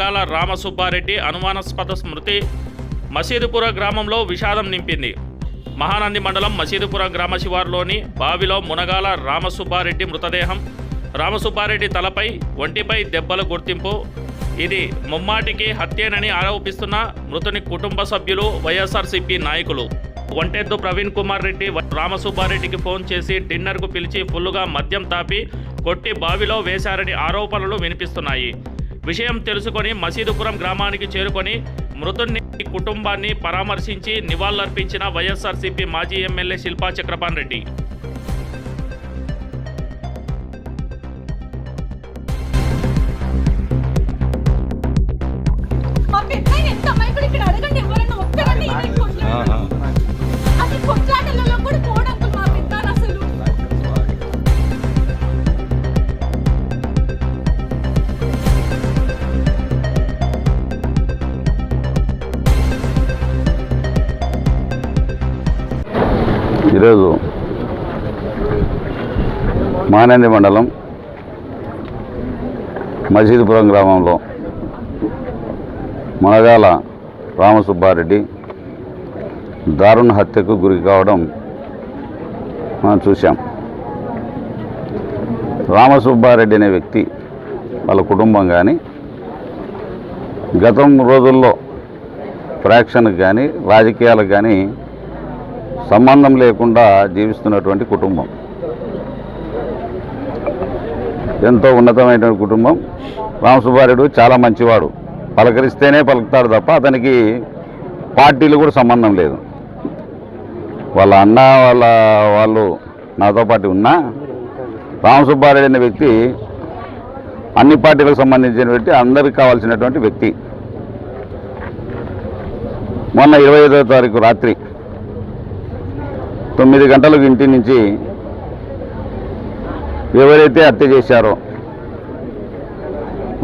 మునగాల రామసుబ్బారెడ్డి అనుమానాస్పద స్మృతి మసీదుపుర గ్రామంలో విషాదం నింపింది. మహానంది మండలం మసీదుపుర గ్రామ శివారులోని బావిలో మునగాల రామసుబ్బారెడ్డి మృతదేహం రామసుబ్బారెడ్డి తలపై ఒంటిపై దెబ్బల గుర్తింపు. ఇది ముమ్మాటికి హత్యేనని ఆరోపిస్తున్న మృతుని కుటుంబ సభ్యులు వైఎస్ఆర్సీపీ నాయకులు. ఒంటెద్దు ప్రవీణ్ కుమార్ రెడ్డి రామసుబ్బారెడ్డికి ఫోన్ చేసి డిన్నర్కు పిలిచి ఫుల్లుగా మద్యం తాపి కొట్టి బావిలో వేశారని ఆరోపణలు వినిపిస్తున్నాయి. విషయం తెలుసుకొని మసీదుపురం గ్రామానికి చేరుకొని మృతుని కుటుంబాన్ని పరామర్శించి నివాళులర్పించిన వైఎస్ఆర్సీపీ మాజీ ఎమ్మెల్యే శిల్పా చక్రపాణి రెడ్డి ఈరోజు మానంది మండలం మసీదుపురం గ్రామంలో మనగాల రామసుబ్బారెడ్డి దారుణ హత్యకు గురి కావడం మనం చూశాం. రామసుబ్బారెడ్డి అనే వ్యక్తి వాళ్ళ కుటుంబం కానీ గతం రోజుల్లో ఫ్రాక్షన్కి కానీ రాజకీయాలకు కానీ సంబంధం లేకుండా జీవిస్తున్నటువంటి కుటుంబం. ఎంతో ఉన్నతమైనటువంటి కుటుంబం. రామసుబ్బారెడ్డి చాలా మంచివాడు. పలకరిస్తేనే పలుకుతాడు తప్ప అతనికి పార్టీలు కూడా సంబంధం లేదు. వాళ్ళ అన్న వాళ్ళ వాళ్ళు నాతో పాటు ఉన్నా రామసుబ్బారెడ్డి అనే వ్యక్తి అన్ని పార్టీలకు సంబంధించిన వ్యక్తి అందరికి కావాల్సినటువంటి వ్యక్తి. మొన్న ఇరవై ఐదో తారీఖు రాత్రి తొమ్మిది గంటలకు ఇంటి నుంచి ఎవరైతే హత్య చేశారో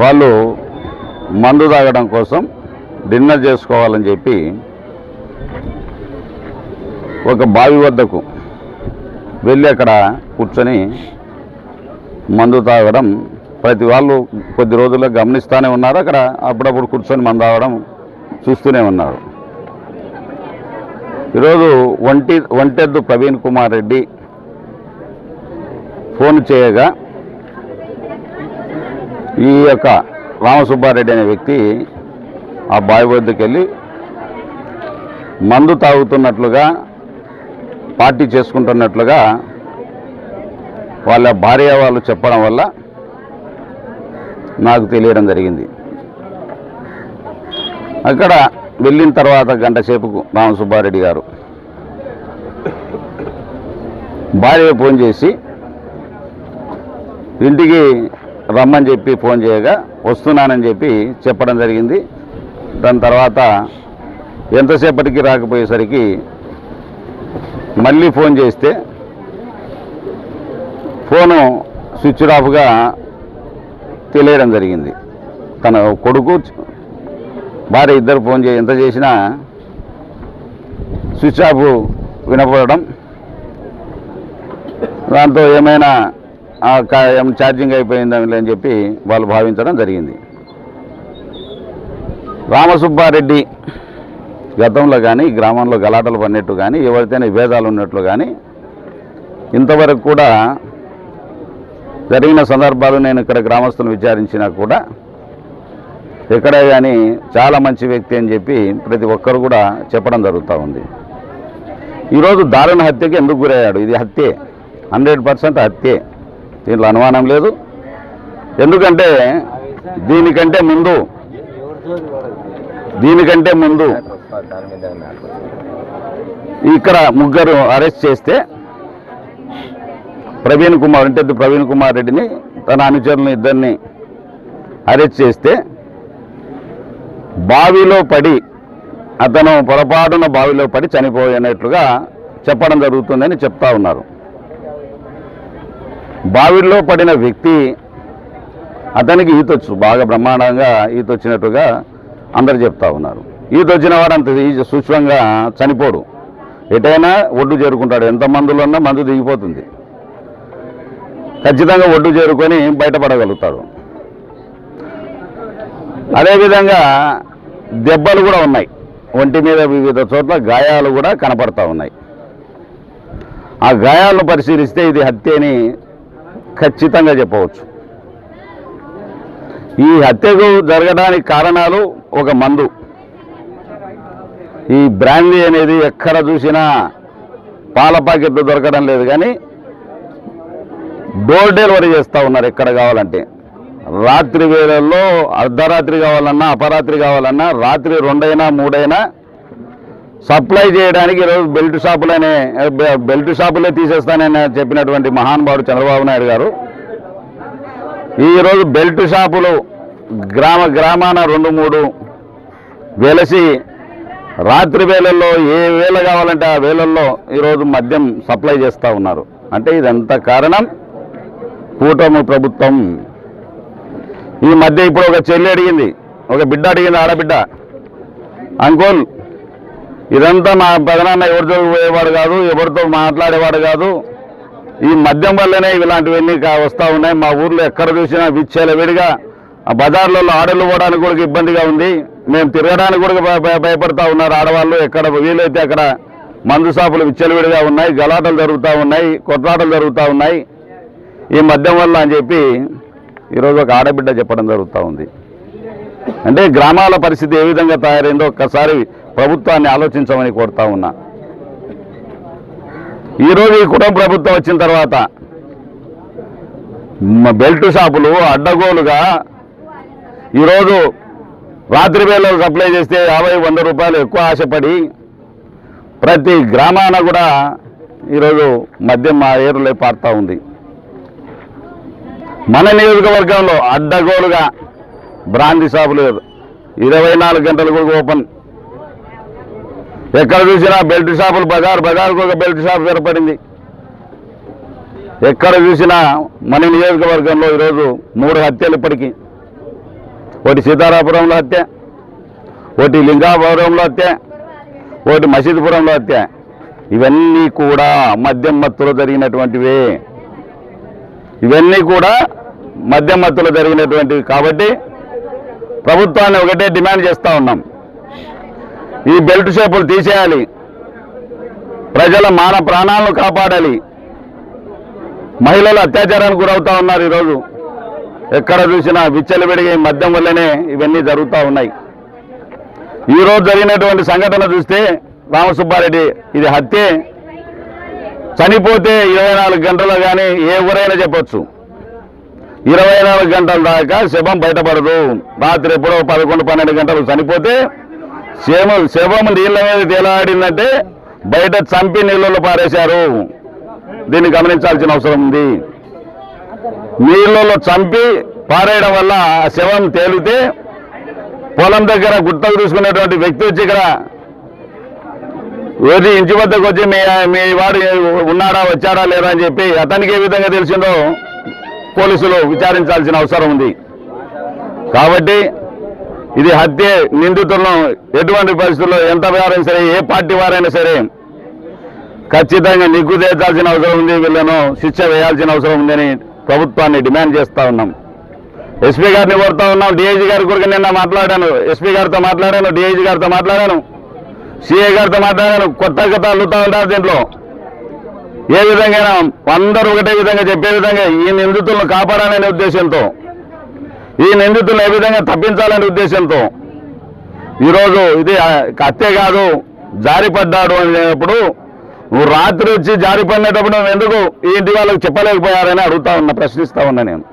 వాళ్ళు మందు తాగడం కోసం డిన్నర్ చేసుకోవాలని చెప్పి ఒక బావి వద్దకు వెళ్ళి అక్కడ కూర్చొని మందు తాగడం ప్రతి వాళ్ళు కొద్ది రోజుల్లో గమనిస్తూనే ఉన్నారు. అక్కడ అప్పుడప్పుడు కూర్చొని మందు తాగడం చూస్తూనే ఉన్నారు. ఈరోజు ఒంటి ఒంటెద్దు ప్రవీణ్ కుమార్ రెడ్డి ఫోన్ చేయగా ఈ యొక్క రామసుబ్బారెడ్డి అనే వ్యక్తి ఆ బావి వద్దకు వెళ్ళి మందు తాగుతున్నట్లుగా పార్టీ చేసుకుంటున్నట్లుగా వాళ్ళ భార్య వాళ్ళు చెప్పడం వల్ల నాకు తెలియడం జరిగింది. అక్కడ వెళ్ళిన తర్వాత గంట సేపుకు రామసుబ్బారెడ్డి గారు భార్య ఫోన్ చేసి ఇంటికి రమ్మని చెప్పి ఫోన్ చేయగా వస్తున్నానని చెప్పి చెప్పడం జరిగింది. దాని తర్వాత ఎంతసేపటికి రాకపోయేసరికి మళ్ళీ ఫోన్ చేస్తే ఫోను స్విచ్ ఆఫ్గా తెలియడం జరిగింది. తన కొడుకు భార్య ఇద్దరు ఫోన్ చేసి ఎంత చేసినా స్విచ్ ఆఫ్ వినపడడం. దాంతో ఏమైనా ఆ ఛార్జింగ్ అయిపోయిందని అని చెప్పి వాళ్ళు భావించడం జరిగింది. రామసుబ్బారెడ్డి గతంలో కానీ గ్రామంలో గలాటలు పడినట్టు కానీ ఎవరితోనే విభేదాలు ఉన్నట్లు కానీ ఇంతవరకు కూడా జరిగిన సందర్భాలు నేను ఇక్కడ గ్రామస్తులను విచారించినా కూడా ఎక్కడే కానీ చాలా మంచి వ్యక్తి అని చెప్పి ప్రతి ఒక్కరు కూడా చెప్పడం జరుగుతూ ఉంది. ఈరోజు దారుణ హత్యకి ఎందుకు గురయ్యాడు? ఇది హత్యే. Hundred percent హత్యే. దీంట్లో అనుమానం లేదు. ఎందుకంటే దీనికంటే ముందు దీనికంటే ముందు ఇక్కడ ముగ్గురు అరెస్ట్ చేస్తే ప్రవీణ్ కుమార్ అంటే ప్రవీణ్ కుమార్ రెడ్డిని తన అనుచరులను ఇద్దరిని అరెస్ట్ చేస్తే బావిలో పడి అతను పొరపాటున బావిలో పడి చనిపోయినట్లుగా చెప్పడం జరుగుతుందని చెప్తా ఉన్నారు. బావిలో పడిన వ్యక్తి అతనికి ఈతొచ్చు బాగా బ్రహ్మాండంగా ఈత వచ్చినట్టుగా అందరు చెప్తా ఉన్నారు. ఈత వచ్చిన వాడు అంత ఈజీ సూక్ష్మంగా చనిపోడు. ఎటైనా ఒడ్డు చేరుకుంటాడు. ఎంత మందులో ఉన్నా మందు దిగిపోతుంది. ఖచ్చితంగా ఒడ్డు చేరుకొని బయటపడగలుగుతాడు. అదేవిధంగా దెబ్బలు కూడా ఉన్నాయి. ఒంటి మీద వివిధ చోట్ల గాయాలు కూడా కనపడతా ఉన్నాయి. ఆ గాయాలను పరిశీలిస్తే ఇది హత్య అని ఖచ్చితంగా చెప్పవచ్చు. ఈ హత్యకు జరగడానికి కారణాలు ఒక మందు. ఈ బ్రాండీ అనేది ఎక్కడ చూసినా పాల ప్యాకెట్లు దొరకడం లేదు కానీ డోర్ డెలివరీ చేస్తూ ఉన్నారు ఎక్కడ కావాలంటే. రాత్రి వేళల్లో అర్ధరాత్రి కావాలన్నా అపరాత్రి కావాలన్నా రాత్రి రెండైనా మూడైనా సప్లై చేయడానికి ఈరోజు బెల్ట్ షాపులనే బెల్ట్ షాపులే తీసేస్తానని చెప్పినటువంటి మహానుభావుడు చంద్రబాబు నాయుడు గారు. ఈరోజు బెల్ట్ షాపులు గ్రామ గ్రామాన రెండు మూడు వెలసి రాత్రి వేళల్లో ఏ వేళ కావాలంటే ఆ వేళల్లో ఈరోజు మద్యం సప్లై చేస్తూ ఉన్నారు. అంటే ఇదంతా కారణం కూటమి ప్రభుత్వం. ఈ మధ్య ఇప్పుడు ఒక చెల్లి అడిగింది ఒక బిడ్డ అడిగింది ఆడబిడ్డ. అంకుల్ ఇదంతా మా పెదనాన్న ఎవరితో పోయేవాడు కాదు ఎవరితో మాట్లాడేవాడు కాదు. ఈ మద్యం వల్లనే ఇలాంటివన్నీ వస్తూ ఉన్నాయి. మా ఊర్లో ఎక్కడ చూసినా విచ్చేలవిడిగా ఆ బజార్లలో ఆడలు పోవడానికి కూడా ఇబ్బందిగా ఉంది. మేము తిరగడానికి కూడా భయ- భయ- భయపడతా ఉన్నారు ఆడవాళ్ళు. ఎక్కడ వీలైతే అక్కడ మందు షాపులు విచ్చలవిడిగా ఉన్నాయి గలాటలు జరుగుతూ ఉన్నాయి కొట్లాటలు జరుగుతూ ఉన్నాయి. ఈ మద్యం వల్ల అని చెప్పి ఈరోజు ఒక ఆడబిడ్డ చెప్పడం జరుగుతూ ఉంది. అంటే గ్రామాల పరిస్థితి ఏ విధంగా తయారైందో ఒక్కసారి ప్రభుత్వాన్ని ఆలోచించమని కోరుతా ఉన్నా. ఈరోజు ఈ కుటుంబ ప్రభుత్వం వచ్చిన తర్వాత బెల్ట్ షాపులు అడ్డగోలుగా ఈరోజు రాత్రి వేళలో సప్లై చేస్తే యాభై వంద రూపాయలు ఎక్కువ ఆశపడి ప్రతి గ్రామాన కూడా ఈరోజు మద్యం మా ఏరులే పారుతూ ఉంది. మన నియోజకవర్గంలో అడ్డగోలుగా బ్రాంతి షాపులు ఇరవై నాలుగు గంటలు కూడా ఓపెన్. ఎక్కడ చూసినా బెల్ట్ షాపులు బజార్ బజార్కు ఒక బెల్ట్ షాప్ ఏర్పడింది ఎక్కడ చూసినా మన నియోజకవర్గంలో ఈరోజు మూడు హత్యలు ఇప్పటికీ. ఒకటి సీతారాపురంలో హత్య ఒకటి లింగాపురంలో హత్య ఒకటి మసీదుపురంలో హత్య. ఇవన్నీ కూడా మద్యం మత్తులో జరిగినటువంటివే. ఇవన్నీ కూడా మద్యం జరిగినటువంటివి కాబట్టి ప్రభుత్వాన్ని ఒకటే డిమాండ్ చేస్తూ ఉన్నాం. ఈ బెల్ట్ షేపులు తీసేయాలి. ప్రజల మాన ప్రాణాలను కాపాడాలి. మహిళలు అత్యాచారానికి గురవుతూ ఉన్నారు ఈరోజు. ఎక్కడ చూసినా విచ్చలవిడిగా ఈ మద్యం వల్లనే ఇవన్నీ జరుగుతూ ఉన్నాయి. ఈరోజు జరిగినటువంటి సంఘటన చూస్తే రామసుబ్బారెడ్డి ఇది హత్యే. చనిపోతే ఇరవై నాలుగు గంటలు కానీ ఏ ఊరైనా చెప్పొచ్చు. ఇరవై నాలుగు గంటల దాకా శవం బయటపడదు. రాత్రి ఎప్పుడో పదకొండు పన్నెండు గంటలు చనిపోతే శవం శవం నీళ్ళ మీద తేలాడిందంటే బయట చంపి నీళ్ళలో పారేశారు. దీన్ని గమనించాల్సిన అవసరం ఉంది. నీళ్ళలో చంపి పారేయడం వల్ల ఆ శవం తేలితే పొలం దగ్గర గుట్టకు తీసుకునేటువంటి వ్యక్తి వచ్చి ఇక్కడ రోజు ఇంటి వద్దకు వచ్చి మీ మీ వాడు ఉన్నాడా వచ్చాడా లేదా అని చెప్పి అతనికి ఏ విధంగా తెలిసిందో పోలీసులు విచారించాల్సిన అవసరం ఉంది. కాబట్టి ఇది హత్య నిందితులను ఎటువంటి పరిస్థితుల్లో ఎంత వారైనా సరే ఏ పార్టీ వారైనా సరే ఖచ్చితంగా నిగ్గుదేర్చాల్సిన అవసరం ఉంది. వీళ్ళను శిక్ష వేయాల్సిన అవసరం ఉందని ప్రభుత్వాన్ని డిమాండ్ చేస్తా ఉన్నాం. ఎస్పీ గారిని కోరుతా ఉన్నాం. డిఐజీ గారి కూడా నిన్న మాట్లాడాను. ఎస్పీ గారితో మాట్లాడాను. డిఐజీ గారితో మాట్లాడాను. సిఐ గారితో మాట్లాడాను. కొత్త కథ అల్లుతా ఉంటారు దీంట్లో. ఏ విధంగా అందరూ ఒకటే విధంగా చెప్పే విధంగా ఈ నిందితులను కాపాడాలనే ఉద్దేశంతో. ఈ నిందితులను ఏ విధంగా తప్పించాలనే ఉద్దేశంతో. ఈరోజు ఇది ఆ, హత్య కాదు జారిపడ్డాడు అనేటప్పుడు నువ్వు రాత్రి వచ్చి జారిపడినప్పుడు నువ్వు ఎందుకు ఈ ఇంటి వాళ్ళకి చెప్పలేకపోయారని అడుగుతా ఉన్నా ప్రశ్నిస్తా ఉన్నా నేను.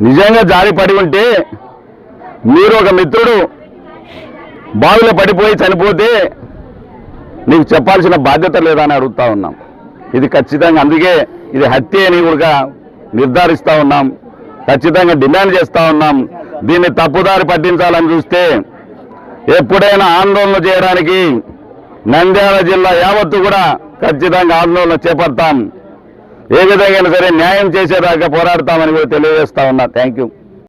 నిజంగా జారి పడి ఉంటే మీరు ఒక మిత్రుడు బావిలో పడిపోయి చనిపోతే నీకు చెప్పాల్సిన బాధ్యత లేదని అడుగుతా ఉన్నాం. ఇది ఖచ్చితంగా అందుకే ఇది హత్య అని కూడా నిర్ధారిస్తూ ఉన్నాం. ఖచ్చితంగా డిమాండ్ చేస్తూ ఉన్నాం. దీన్ని తప్పుదారి పట్టించాలని చూస్తే ఎప్పుడైనా ఆందోళన చేయడానికి నంద్యాల జిల్లా యావత్తు కూడా ఖచ్చితంగా ఆందోళన చేపడతాం. ఏ విధంగా సరే న్యాయం చేసేదాకా పోరాడతామని కూడా తెలియజేస్తా ఉన్నా. Thank you